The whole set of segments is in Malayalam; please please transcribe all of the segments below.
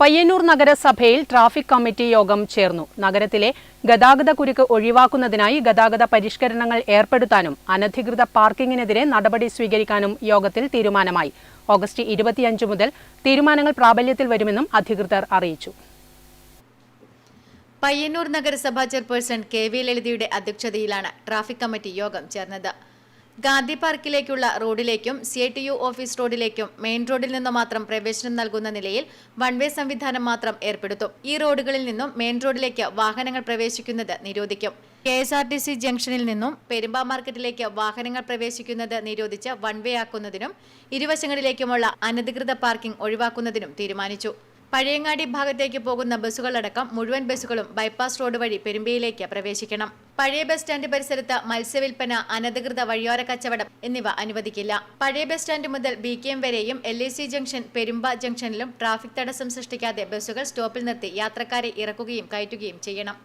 പയ്യന്നൂർ നഗരസഭയിൽ ട്രാഫിക് കമ്മിറ്റി യോഗം ചേർന്നു. നഗരത്തിലെ ഗതാഗത കുരുക്ക് ഒഴിവാക്കുന്നതിനായി ഗതാഗത പരിഷ്കരണങ്ങൾ ഏർപ്പെടുത്താനും അനധികൃത പാർക്കിങ്ങിനെതിരെ നടപടി സ്വീകരിക്കാനും യോഗത്തിൽ തീരുമാനമായി. ഓഗസ്റ്റ് ഇരുപത്തിയഞ്ച് മുതൽ തീരുമാനങ്ങൾ പ്രാബല്യത്തിൽ വരുമെന്നും അധികൃതർ അറിയിച്ചു. പയ്യന്നൂർ നഗരസഭാ ചെയർപേഴ്സൺ കെ വി ലളിതയുടെ അധ്യക്ഷതയിലാണ് ട്രാഫിക് കമ്മിറ്റി യോഗം ചേർന്നത്. ഗാന്ധി പാർക്കിലേക്കുള്ള റോഡിലേക്കും C I T U office റോഡിലേക്കും main റോഡിൽ നിന്ന് മാത്രം പ്രവേശനം നൽകുന്ന നിലയിൽ വൺ വേ സംവിധാനം മാത്രം ഏർപ്പെടുത്തും. ഈ റോഡുകളിൽ നിന്നും മെയിൻ റോഡിലേക്ക് വാഹനങ്ങൾ പ്രവേശിക്കുന്നത് നിരോധിക്കും. K S R T C ജംഗ്ഷനിൽ നിന്നും പെരുമ്പാ മാർക്കറ്റിലേക്ക് വാഹനങ്ങൾ പ്രവേശിക്കുന്നത് നിരോധിച്ച് വൺ വേ ആക്കുന്നതിനും ഇരുവശങ്ങളിലേക്കുമുള്ള അനധികൃത പാർക്കിംഗ് ഒഴിവാക്കുന്നതിനും തീരുമാനിച്ചു. പഴയങ്ങാടി ഭാഗത്തേക്ക് പോകുന്ന ബസ്സുകളടക്കം മുഴുവൻ ബസ്സുകളും ബൈപ്പാസ് റോഡ് വഴി പെരുമ്പയിലേക്ക് പ്രവേശിക്കണം. പഴയ ബസ് സ്റ്റാൻഡ് പരിസരത്ത് മത്സ്യവിൽപ്പന അനധികൃത വഴിയോര കച്ചവടം എന്നിവ അനുവദിക്കില്ല. പഴയ ബസ് സ്റ്റാൻഡ് മുതൽ ബി കെ എം വരെയും എൽ എ സി ജംഗ്ഷൻ പെരുമ്പ ജംഗ്ഷനിലും ട്രാഫിക് തടസ്സം സൃഷ്ടിക്കാതെ ബസ്സുകൾ സ്റ്റോപ്പിൽ നിർത്തി യാത്രക്കാരെ ഇറക്കുകയും കയറ്റുകയും ചെയ്യണം.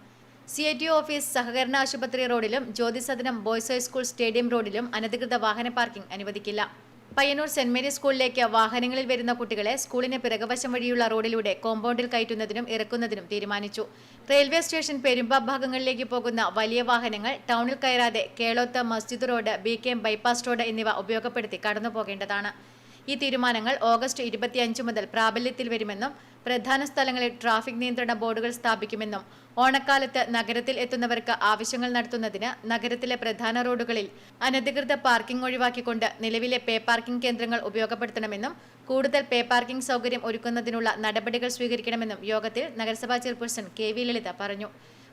സി ഐ ടി ഓഫീസ് സഹകരണ ആശുപത്രി റോഡിലും ജ്യോതിസദനം ബോയ്സ് ഹൈസ്കൂൾ സ്റ്റേഡിയം റോഡിലും അനധികൃത വാഹന പാർക്കിംഗ് അനുവദിക്കില്ല. പയ്യന്നൂർ സെന്റ് മേരീസ് സ്കൂളിലേക്ക് വാഹനങ്ങളിൽ വരുന്ന കുട്ടികളെ സ്കൂളിന് പിറകുവശം വഴിയുള്ള റോഡിലൂടെ കോമ്പൗണ്ടിൽ കയറ്റുന്നതിനും ഇറക്കുന്നതിനും തീരുമാനിച്ചു. റെയിൽവേ സ്റ്റേഷൻ പെരുമ്പ ഭാഗങ്ങളിലേക്ക് പോകുന്ന വലിയ വാഹനങ്ങൾ ടൗണിൽ കയറാതെ കേളോത്ത് മസ്ജിദ് റോഡ് ബി ബൈപ്പാസ് റോഡ് എന്നിവ ഉപയോഗപ്പെടുത്തി കടന്നു പോകേണ്ടതാണ് ഈ തീരുമാനങ്ങൾ ഓഗസ്റ്റ് ഇരുപത്തിയഞ്ച് മുതൽ പ്രാബല്യത്തിൽ വരുമെന്നും പ്രധാന സ്ഥലങ്ങളിൽ ട്രാഫിക് നിയന്ത്രണ ബോർഡുകൾ സ്ഥാപിക്കുമെന്നും ഓണക്കാലത്ത് നഗരത്തിൽ എത്തുന്നവർക്ക് ആവശ്യങ്ങൾ നടത്തുന്നതിന് നഗരത്തിലെ പ്രധാന റോഡുകളിൽ അനധികൃത പാർക്കിംഗ് ഒഴിവാക്കിക്കൊണ്ട് നിലവിലെ പേ പാർക്കിംഗ് കേന്ദ്രങ്ങൾ ഉപയോഗപ്പെടുത്തണമെന്നും കൂടുതൽ പേ പാർക്കിംഗ് സൗകര്യം ഒരുക്കുന്നതിനുള്ള നടപടികൾ സ്വീകരിക്കണമെന്നും യോഗത്തിൽ നഗരസഭാ ചെയർപേഴ്സൺ കെ വി ലളിത പറഞ്ഞു.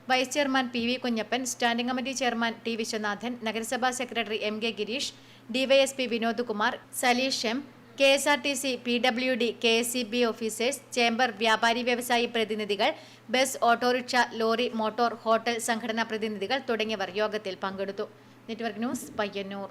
Vice chairman P V Kunhappan standing committee chairman T Viswanathan നഗരസഭാ secretary M K Girish DYSP Vinod Kumar Saleesh M K S R T C P W D K S C B officers chamber വ്യാപാരി വ്യവസായി പ്രതിനിധികൾ bus autorickshaw lorry motor hotel സംഘടനാ പ്രതിനിധികൾ തുടങ്ങിയവർ യോഗത്തിൽ പങ്കെടുത്തു. Network news Payyanur.